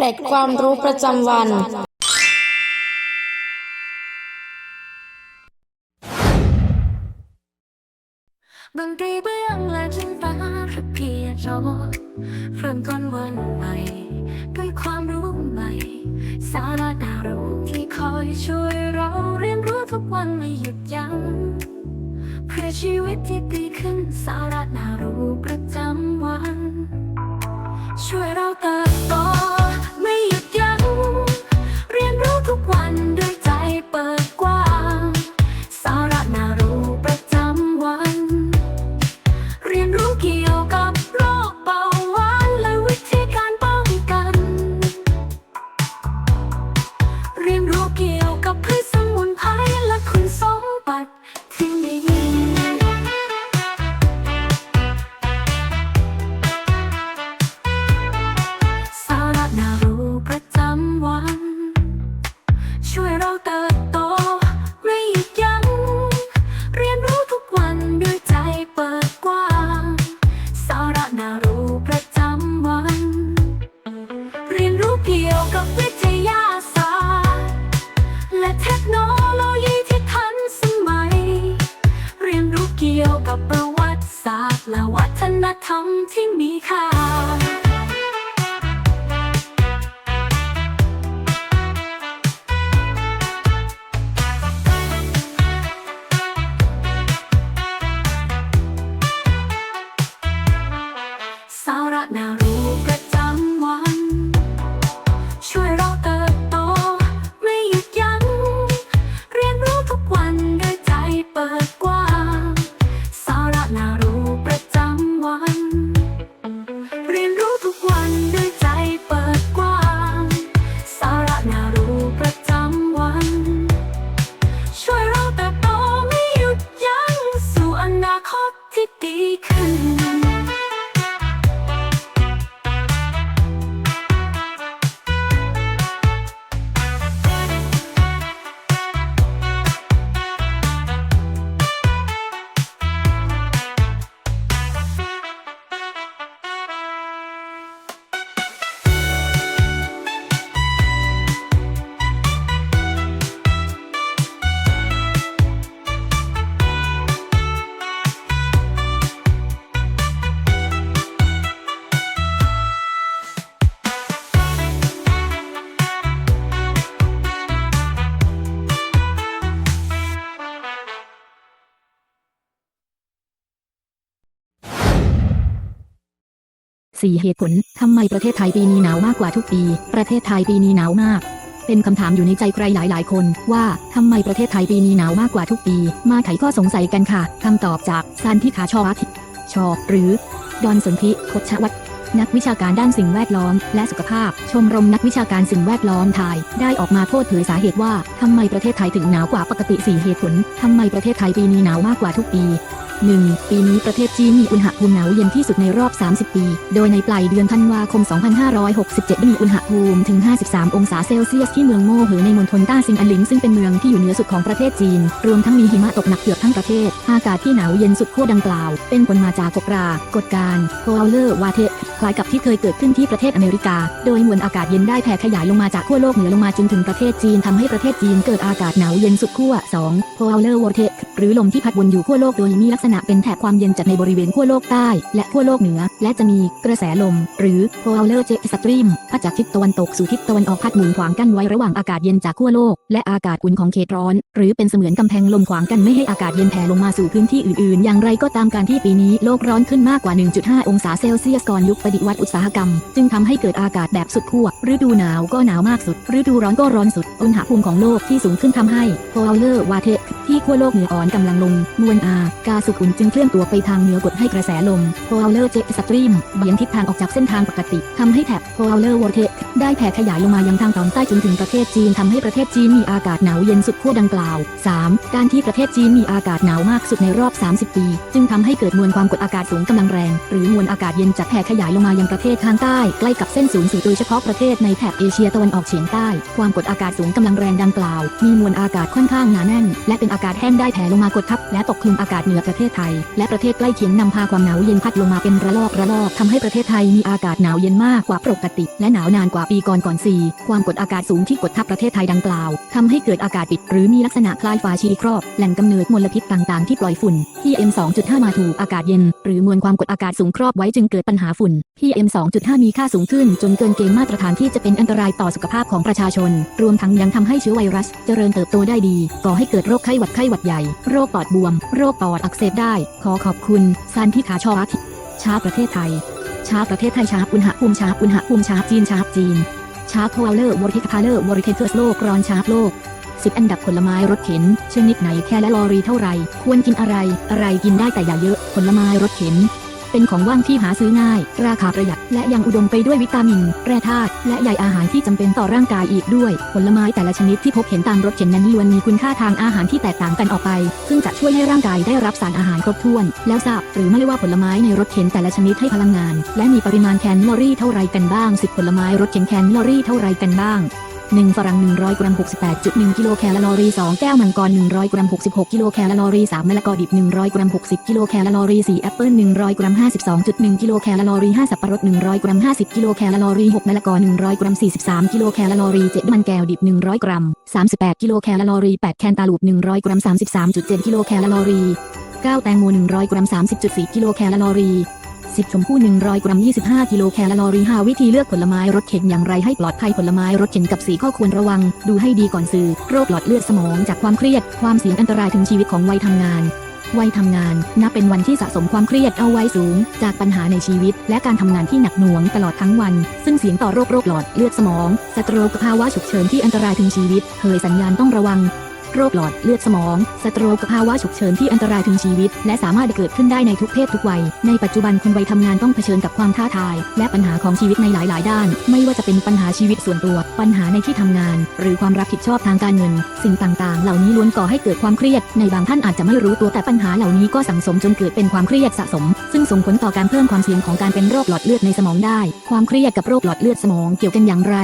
เกร็ดความรู้ประจำวัน ดนตรีเบื้องและจินตนาการเพียงโจเริ่มต้นวันใหม่ ด้วยความรู้ใหม่ สาระน่ารู้ที่คอยช่วยเราเรียนรู้ทุกวันไม่หยุดยั้งเพื่อชีวิตที่ดีขึ้นสาระน่ารู้ประจำ ฒนธรรมที่มีค่า 4 เหตุผล ทำไมประเทศไทยปีนี้หนาวมากกว่าทุกปี ประเทศไทยปีนี้หนาวมาก เป็นคำถามอยู่ในใจใครหลายหลายคน ว่าทำไมประเทศไทยปีนี้หนาวมากกว่าทุกปี มาไขข้อสงสัยกันค่ะคำตอบจากซานทิคาชอติชอ หรือ ดอนสนธิคบชวัตนักวิชาการด้านสิ่งแวดล้อม และสุขภาพ ชมรมนักวิชาการสิ่งแวดล้อมไทย ได้ออกมาโทษเผยสาเหตุว่าทำไมประเทศไทยถึงหนาวกว่าปกติ 4 เหตุผลทำไมประเทศไทยปีนี้หนาวมากกว่าทุกปี 1. ปีนี้ประเทศจีนมีอุณหภูมิหนาวเย็นที่สุดในรอบ 30 ปี โดยในปลายเดือนธันวาคม 2567 มีอุณหภูมิถึง 53 องศาเซลเซียสที่เมืองโม่เหอในมณฑลต้าซิงอันหลิงซึ่งเป็นเมืองที่อยู่เหนือสุดของประเทศจีน รวมทั้งมีหิมะตกหนักเกือบทั้งประเทศ อากาศที่หนาวเย็นสุดขั้วดังกล่าว เป็นผลมาจากกฎรากฎการโพลเลอร์วาเทคล้ายกับที่เคยเกิดขึ้นที่ประเทศอเมริกา โดยมวลอากาศเย็นได้แผ่ขยายลงมาจากขั้วโลกเหนือลงมาจนถึงประเทศจีนทำให้ประเทศจีนเกิดอากาศหนาวเย็นสุดขั้ว 2. polar vortex หรือลมที่พัดวนอยู่ขั้วโลกโดยมีลักษณะเป็นแถบความเย็นจัดในบริเวณขั้วโลกใต้ และขั้วโลกเหนือ และจะมีกระแสลม หรือ polar jet stream พัดจากทิศตะวันตกสู่ทิศตะวันออกพัดหมุนขวางกั้นไว้ระหว่างอากาศเย็นจากขั้วโลก และอากาศอุ่นของเขตร้อน หรือเป็นเสมือนกำแพงลมขวางกันไม่ให้อากาศเย็นแผ่ลงมาสู่พื้นที่อื่นๆ อย่างไรก็ตามการที่ปีนี้โลกร้อนขึ้นมากกว่า 1.5 องศาเซลเซียสก่อนยุคปฏิวัติอุตสาหกรรม จึงทำให้เกิดอากาศแบบสุดขั้วฤดูหนาวก็หนาวมากสุดฤดูร้อนก็ร้อนสุด อุณหภูมิของโลกที่สูงขึ้นทำให้ polar vortex ที่ขั้วโลกเหนืออ่อนกำลังลง มวลอากาศสุดอุ่นจึงเคลื่อนตัวไปทางเหนือกดให้กระแสลม polar jet stream เบี่ยงทิศทางออกจากเส้นทางปกติทำให้แถบ polar vortex ได้แผ่ขยายลงมายังทางตอนใต้จนถึงประเทศจีนทำให้ประเทศจีนมีอากาศหนาวเย็นสุดขั้วดังกล่าว 3. การที่ประเทศจีนมีอากาศหนาวมากสุดในรอบ 30 ปี จึงทำให้เกิดมวลความกดอากาศสูงกำลังแรง หรือมวลอากาศเย็นจัดแผ่ขยายลงมายังประเทศทางใต้ใกล้กับเส้นศูนย์สูตรโดยเฉพาะประเทศในแถบเอเชียตะวันออกเฉียงใต้ ความกดอากาศสูงกำลังแรงดังกล่าว มีมวลอากาศค่อนข้างหนาแน่น และเป็นอากาศแห้งได้แผ่ลงมากดทับ และปกคลุมอากาศเหนือประเทศไทย และประเทศใกล้เคียงนำพาความหนาวเย็นพัดลงมาเป็นระลอกระลอกทำให้ประเทศไทยมีอากาศหนาวเย็นมากกว่าปกติ และหนาวนานกว่าปีก่อนก่อนสี่ความกดอากาศสูงที่กดทับประเทศไทยดังกล่าวทำให้เกิดอากาศปิด หรือมีลักษณะคล้ายฝาชีครอบแหล่งกำเนิดมลพิษต่างๆที่ปล่อยฝุ่น PM 2.5 มาถูกอากาศเย็น หรือมวลความกดอากาศสูงครอบไว้จึงเกิดปัญหาฝุ่น PM 2.5 มีค่าสูงขึ้น จนเกินเกณฑ์มาตรฐานที่จะเป็นอันตรายต่อสุขภาพของประชาชน รวมทั้งยังทำให้เชื้อไวรัส เจริญเติบโตได้ดี ก่อให้เกิดโรคไข้หวัดไข้หวัดใหญ่โรคปอดบวม โรคปอดอักเสบได้ ขอขอบคุณซันที่ขาชอทิชาประเทศไทยชาประเทศไทยชาอุณหภูมิชาอุณหภูมิชาจีนชาจีนชาร์ปพาวเลอร์วอริเทคพาเลอร์วอริเทเทอร์โลกร้อนชาร์ปโลกสิบอันดับผลไม้รสเข็นชนิดไหนแค่และลอรีเท่าไร ควรกินอะไร อะไรกินได้แต่อย่าเยอะ ผลไม้รสเข็น เป็นของว่างที่หาซื้อง่าย ราคาประหยัด และยังอุดมไปด้วยวิตามิน แร่ธาตุ และใยอาหารที่จำเป็นต่อร่างกายอีกด้วย ผลไม้แต่ละชนิดที่พบเห็นตามรถเข็นนั้นล้วนมีคุณค่าทางอาหารที่แตกต่างกันออกไป ซึ่งจะช่วยให้ร่างกายได้รับสารอาหารครบถ้วน แล้วทราบหรือไม่ว่าผลไม้ในรถเข็นแต่ละชนิดให้พลังงาน และมีปริมาณแคลอรี่เท่าไรกันบ้าง 10 ผลไม้รถเข็นแคลอรี่เท่าไรกันบ้าง 1ฝรั่ง100 กรัม 68.1 กิโลแคลอรี่ 2 แก้วมังกร 100 กรัม 66 กิโลแคลอรี่ 3 มะละกอดิบ 100 กรัม 60 กิโลแคลอรี่ 4 แอปเปิ้ล 100 กรัม 52.1 กิโลแคลอรี่ 5 สับปะรด 100 กรัม 50 กิโลแคลอรี่ 6 มะละกอ 100 กรัม 43 กิโลแคลอรี่ 7 มันแก้วดิบ 100 กรัม 38 กิโลแคลอรี่ 8 แคนตาลูป 100 กรัม 33.7 กิโลแคลอรี่ 9 แตงโม 100 กรัม 30.4 กิโลแคลอรี่ 10 ชมพู่ 100 กรัม 25 กิโลแคลอรี่5วิธีเลือกผลไม้รสเข็นอย่างไรให้ปลอดภัยผลไม้รสเข็นกับสีข้อควรระวัง ดูให้ดีก่อนซื้อ โรคหลอดเลือดสมองจากความเครียด ความเสี่ยงอันตรายถึงชีวิตของวัยทำงานวัยทำงาน นับเป็นวันที่สะสมความเครียดเอาไว้สูง จากปัญหาในชีวิต และการทำงานที่หนักหน่วงตลอดทั้งวัน ซึ่งเสี่ยงต่อโรคโรคหลอดเลือดสมอง สโตรกภาวะฉุกเฉินที่อันตรายถึงชีวิต เคยสัญญาณต้องระวัง โรคหลอดเลือดสมอง สโตรกภาวะฉุกเฉินที่อันตรายถึงชีวิต และสามารถเกิดขึ้นได้ในทุกเพศทุกวัย ในปัจจุบันคนวัยทำงานต้องเผชิญกับความท้าทาย และปัญหาของชีวิตในหลาย ๆ ด้าน ไม่ว่าจะเป็นปัญหาชีวิตส่วนตัว ปัญหาในที่ทำงาน หรือความรับผิดชอบทางการเงิน สิ่งต่าง ๆ เหล่านี้ล้วนก่อให้เกิดความเครียด ในบางท่านอาจจะไม่รู้ตัวแต่ปัญหาเหล่านี้ก็สังสมจนเกิดเป็นความเครียดสะสม ซึ่งส่งผลต่อการเพิ่มความเสี่ยงของการเป็นโรคหลอดเลือดในสมองได้ ความเครียดกับโรคหลอดเลือดสมองเกี่ยวกันอย่างไร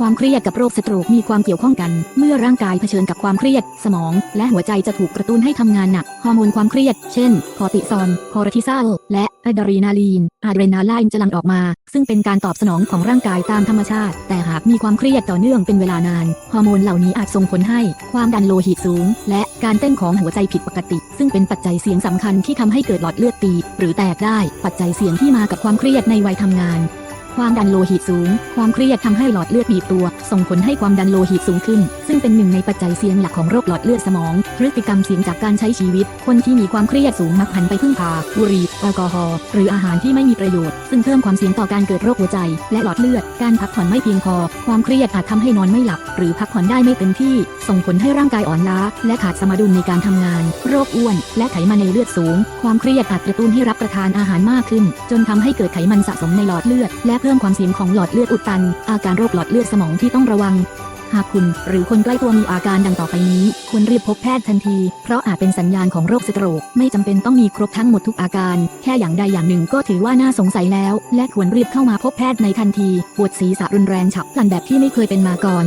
ความเครียดกับโรคสโตรกมีความเกี่ยวข้องกัน เมื่อร่างกายเผชิญกับความเครียด สมอง และหัวใจจะถูกกระตุ้นให้ทำงานหนัก ฮอร์โมนความเครียด เช่น คอร์ติซอล คอร์ติซอล และอะดรีนาลีน อะดรีนาไลน์จะหลั่งออกมา ซึ่งเป็นการตอบสนองของร่างกายตามธรรมชาติ แต่หากมีความเครียดต่อเนื่องเป็นเวลานาน ฮอร์โมนเหล่านี้อาจส่งผลให้ ความดันโลหิตสูง และการเต้นของหัวใจผิดปกติ ซึ่งเป็นปัจจัยเสี่ยงสำคัญที่ทำให้เกิดหลอดเลือดตีบหรือแตกได้ ปัจจัยเสี่ยงที่มากับความเครียดในวัยทำงาน ความดันโลหิตสูง ความเครียดทำให้หลอดเลือดบีบตัว ส่งผลให้ความดันโลหิตสูงขึ้น ซึ่งเป็นหนึ่งในปัจจัยเสี่ยงหลักของโรคหลอดเลือดสมอง พฤติกรรมเสี่ยงจากการใช้ชีวิต คนที่มีความเครียดสูงมักหันไปพึ่งพา บุหรี่ แอลกอฮอล์ หรืออาหารที่ไม่มีประโยชน์ ซึ่งเพิ่มความเสี่ยงต่อการเกิดโรคหัวใจ และหลอดเลือด การพักผ่อนไม่เพียงพอ ความเครียดอาจทำให้นอนไม่หลับ หรือพักผ่อนได้ไม่เต็มที่ ส่งผลให้ร่างกายอ่อนล้า และขาดสมดุลในการทำงาน โรคอ้วน และไขมันในเลือดสูง ความเครียดอาจกระตุ้นให้รับประทานอาหารมากขึ้น จนทำให้เกิดไขมันสะสมในหลอดเลือด และเพิ่มความเสี่ยงของหลอดเลือดอุดตัน อาการโรคหลอดเลือดสมองที่ต้องระวัง หากคุณหรือคนใกล้ตัวมีอาการดังต่อไปนี้ ควรรีบพบแพทย์ทันที เพราะอาจเป็นสัญญาณของโรคสโตรก ไม่จำเป็นต้องมีครบทั้งหมดทุกอาการ แค่อย่างใดอย่างหนึ่งก็ถือว่าน่าสงสัยแล้ว และควรรีบเข้ามาพบแพทย์ในทันที ปวดศีรษะรุนแรงฉับพลันแบบที่ไม่เคยเป็นมาก่อน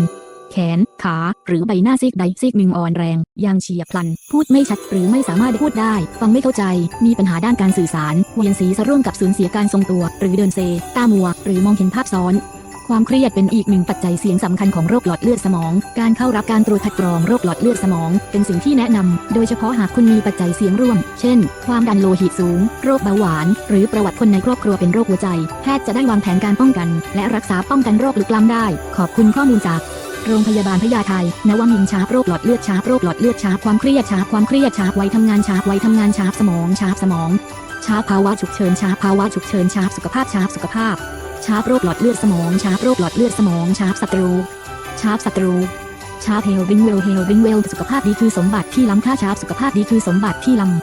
แขน ขา หรือใบหน้าซีกใดซีกหนึ่งอ่อนแรง อย่างเฉียบพลัน พูดไม่ชัด หรือไม่สามารถพูดได้ ฟังไม่เข้าใจ มีปัญหาด้านการสื่อสาร เวียนศีรษะร่วมกับสูญเสียการทรงตัว หรือเดินเซ ตามัว หรือมองเห็นภาพซ้อนความเครียดเป็นอีกหนึ่งปัจจัยเสี่ยงสำคัญของโรคหลอดเลือดสมอง การเข้ารับการตรวจคัดกรองโรคหลอดเลือดสมอง เป็นสิ่งที่แนะนำโดยเฉพาะหากคุณมีปัจจัยเสี่ยงร่วม เช่น ความดันโลหิตสูง โรคเบาหวาน หรือประวัติคนในครอบครัวเป็นโรคหัวใจ แพทย์จะได้วางแผนการป้องกัน และรักษาป้องกันโรคลึกล้ำได้ ขอบคุณข้อมูลจาก โรงพยาบาลพญาไทนวมินชาร์ปโรคหลอดเลือดชาร์ปโรคหลอดเลือดชาร์ปความเครียดชาร์ปความเครียดชาร์ปไว้ทำงานชาร์ปไว้ทำงานชาร์ปสมองชาร์ปสมอง ชาร์ปภาวะฉุกเฉินชาร์ปภาวะฉุกเฉินชาร์ปสุขภาพชาร์ปสุขภาพ ชาร์ปโรคหลอดเลือดสมองชาร์ปโรคหลอดเลือดสมองชาร์ปสตรู ชาร์ปสตรูชาร์ปเฮลริงเวลเฮลริงเวลสุขภาพดีคือสมบัติที่ล้ำค่าชาร์ปสุขภาพดีคือสมบัติที่ล้ำ